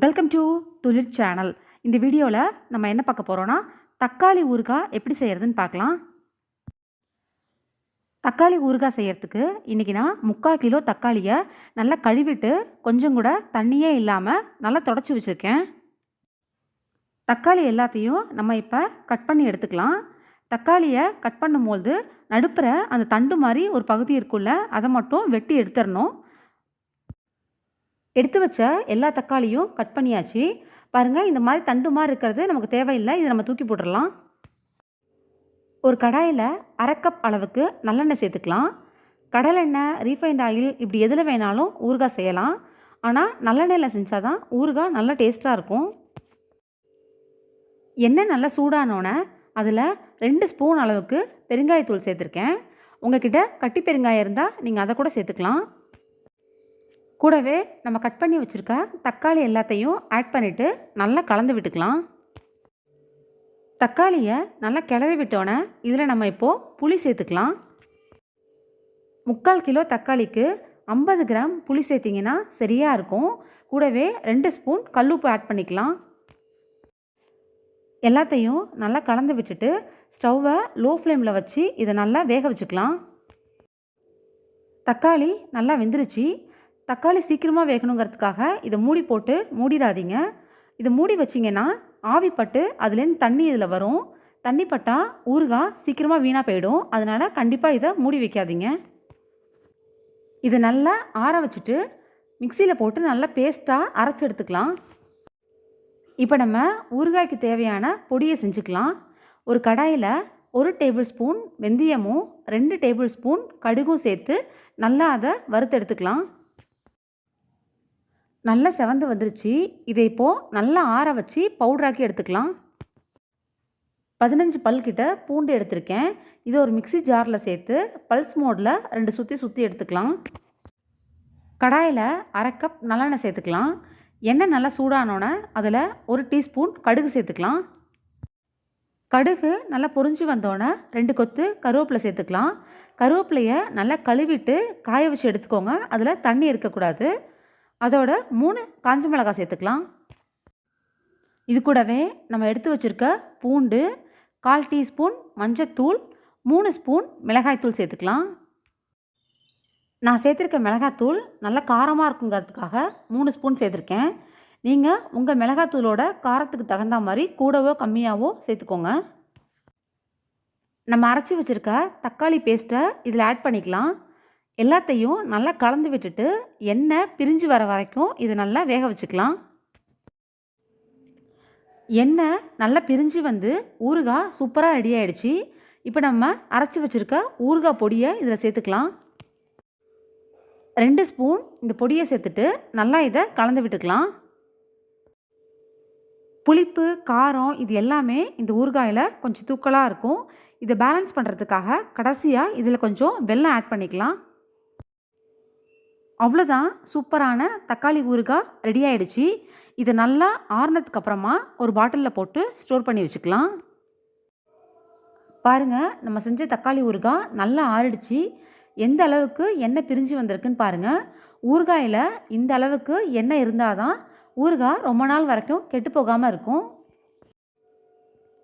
Welcome to துளிர் channel இந்த வீடியோவில் நம்ம என்ன பார்க்க போகிறோன்னா தக்காளி ஊறுகாய் எப்படி செய்கிறதுன்னு பார்க்கலாம். தக்காளி ஊறுகாய் செய்கிறதுக்கு இன்றைக்கி நான் முக்கால் கிலோ தக்காளியை நல்லா கழுவிட்டு கொஞ்சம் கூட தண்ணியே இல்லாமல் நல்லா தொடச்சி வச்சுருக்கேன். தக்காளி எல்லாத்தையும் நம்ம இப்போ கட் பண்ணி எடுத்துக்கலாம். தக்காளியை கட் பண்ணும்போது நடுப்புற அந்த தண்டு மாதிரி ஒரு பகுதி இருக்குல்ல அதை மட்டும் வெட்டி எடுத்துடணும். எடுத்து வச்ச எல்லா தக்காளியும் கட் பண்ணியாச்சு. பாருங்கள் இந்த மாதிரி தண்டு மாதிரி இருக்கிறது நமக்கு தேவையில்லை. இதை நம்ம தூக்கி போட்டுடலாம் ஒரு கடாயில் அரை கப் அளவுக்கு நல்லெண்ணெய் சேர்த்துக்கலாம். கடலெண்ணெய் ரீஃபைண்ட் ஆயில் இப்படி எதில் வேணாலும் ஊறுகாய் செய்யலாம். ஆனால் நல்லெண்ணெயில் செஞ்சால் தான் ஊறுகாய் நல்லா டேஸ்ட்டாக இருக்கும். எண்ணெய் நல்லா சூடானோன்னே அதில் ரெண்டு ஸ்பூன் அளவுக்கு பெருங்காயத்தூள் சேர்த்துருக்கேன். உங்ககிட்ட கட்டி பெருங்காயம் இருந்தால் நீங்கள் அதை கூட சேர்த்துக்கலாம். கூடவே நம்ம கட் பண்ணி வச்சுருக்க தக்காளி எல்லாத்தையும் ஆட் பண்ணிவிட்டு நல்லா கலந்து விட்டுக்கலாம். தக்காளியை நல்லா கிளறி விட்டோன்னே இதில் நம்ம இப்போது புளி சேர்த்துக்கலாம். முக்கால் கிலோ தக்காளிக்கு ஐம்பது கிராம் புளி சேர்த்திங்கன்னா சரியாக இருக்கும். கூடவே ரெண்டு ஸ்பூன் கல்லுப்பு ஆட் பண்ணிக்கலாம். எல்லாத்தையும் நல்லா கலந்து விட்டுட்டு ஸ்டவ்வை லோ ஃப்ளேமில் வச்சு இதை நல்லா வேக வச்சுக்கலாம். தக்காளி நல்லா வெந்துருச்சு. தக்காளி சீக்கிரமாக வேகணுங்கிறதுக்காக இதை மூடி போட்டு மூடிடாதீங்க. இதை மூடி வச்சிங்கன்னா ஆவிப்பட்டு அதுலேருந்து தண்ணி இதில் வரும். தண்ணி பட்டால் ஊறுகாய் சீக்கிரமாக வீணாக போயிடும். அதனால் கண்டிப்பாக இதை மூடி வைக்காதீங்க. இதை நல்லா ஆற வச்சுட்டு மிக்சியில் போட்டு நல்லா பேஸ்ட்டாக அரைச்சி எடுத்துக்கலாம். இப்போ நம்ம ஊறுகாய்க்கு தேவையான பொடியை செஞ்சுக்கலாம். ஒரு கடாயில் ஒரு டேபிள் ஸ்பூன் வெந்தயமும் ரெண்டு டேபிள் ஸ்பூன் கடுகும் சேர்த்து நல்லா அதை வறுத்து எடுத்துக்கலாம். நல்லா செவந்து வந்துருச்சு. இதை இப்போது நல்லா ஆற வச்சு பவுடராக்கி எடுத்துக்கலாம். பதினஞ்சு பல்கிட்ட பூண்டு எடுத்திருக்கேன். இதை ஒரு மிக்சி ஜாரில் சேர்த்து பல்ஸ் மோடில் ரெண்டு சுற்றி சுற்றி எடுத்துக்கலாம். கடாயில் அரை கப் நல்லெண்ணெய் சேர்த்துக்கலாம். எண்ணெய் நல்லா சூடானோன்னே அதில் ஒரு டீஸ்பூன் கடுகு சேர்த்துக்கலாம். கடுகு நல்லா பொறிஞ்சு வந்தோடனே ரெண்டு கொத்து கருவேப்பிலை சேர்த்துக்கலாம். கருவேப்பிலையை நல்லா கழுவிட்டு காய வச்சு எடுத்துக்கோங்க. அதில் தண்ணி இருக்கக்கூடாது. அதோட மூணு காஞ்ச மிளகாய் சேர்த்துக்கலாம். இது கூடவே நம்ம எடுத்து வச்சுருக்க பூண்டு கால் டீஸ்பூன் மஞ்சத்தூள் மூணு ஸ்பூன் மிளகாய்த்தூள் சேர்த்துக்கலாம். நான் சேர்த்துருக்க மிளகாத்தூள் நல்லா காரமாக இருக்குங்கிறதுக்காக மூணு ஸ்பூன் சேர்த்துருக்கேன். நீங்கள் உங்கள் மிளகாத்தூளோட காரத்துக்கு தகுந்த மாதிரி கூடவோ கம்மியாகவோ சேர்த்துக்கோங்க. நம்ம அரைச்சி வச்சுருக்க தக்காளி பேஸ்ட்டை இதில் ஆட் பண்ணிக்கலாம். எல்லாத்தையும் நல்லா கலந்து விட்டுட்டு எண்ணெய் பிரிஞ்சு வர வரைக்கும் இதை நல்லா வேக வச்சுக்கலாம். எண்ணெய் நல்லா பிரிஞ்சு வந்து ஊறுகாய் சூப்பராக ரெடி ஆகிடுச்சு இப்போ நம்ம அரைச்சி வச்சுருக்க ஊறுகாய் பொடியை இதில் சேர்த்துக்கலாம். ரெண்டு ஸ்பூன் இந்த பொடியை சேர்த்துட்டு நல்லா இதை கலந்து விட்டுக்கலாம். புளிப்பு காரம் இது எல்லாமே இந்த ஊறுகாயில் கொஞ்சம் தூக்கலாக இருக்கும். இதை பேலன்ஸ் பண்ணுறதுக்காக கடைசியாக இதில் கொஞ்சம் வெள்ளம் ஆட் பண்ணிக்கலாம். அவ்வளோதான் சூப்பரான தக்காளி ஊறுகாய் ரெடி ஆகிடுச்சி இதை நல்லா ஆறுனதுக்கு அப்புறமா ஒரு பாட்டிலில் போட்டு ஸ்டோர் பண்ணி வச்சுக்கலாம். பாருங்கள் நம்ம செஞ்ச தக்காளி ஊறுகாய் நல்லா ஆறிடுச்சு. எந்த அளவுக்கு எண்ணெய் பிரிஞ்சு வந்திருக்குன்னு பாருங்கள் ஊறுகாயில் இந்த அளவுக்கு எண்ணெய் இருந்தால் தான் ஊறுகாய் ரொம்ப நாள் வரைக்கும் கெட்டு போகாமல் இருக்கும்.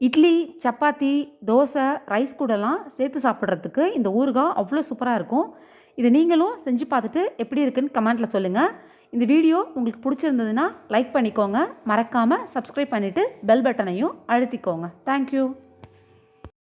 இட்லி சப்பாத்தி தோசை ரைஸ் கூடலாம் சேர்த்து சாப்பிட்றதுக்கு இந்த ஊறுகாய் அவ்வளோ சூப்பராக இருக்கும். இதை நீங்களும் செஞ்சு பார்த்துட்டு எப்படி இருக்குன்னு கமெண்ட்டில் சொல்லுங்கள் இந்த வீடியோ உங்களுக்கு பிடிச்சிருந்ததுன்னா லைக் பண்ணிக்கோங்க. மறக்காமல் சப்ஸ்கிரைப் பண்ணிவிட்டு பெல் பட்டனையும் அழுத்திக்கோங்க. தேங்க்யூ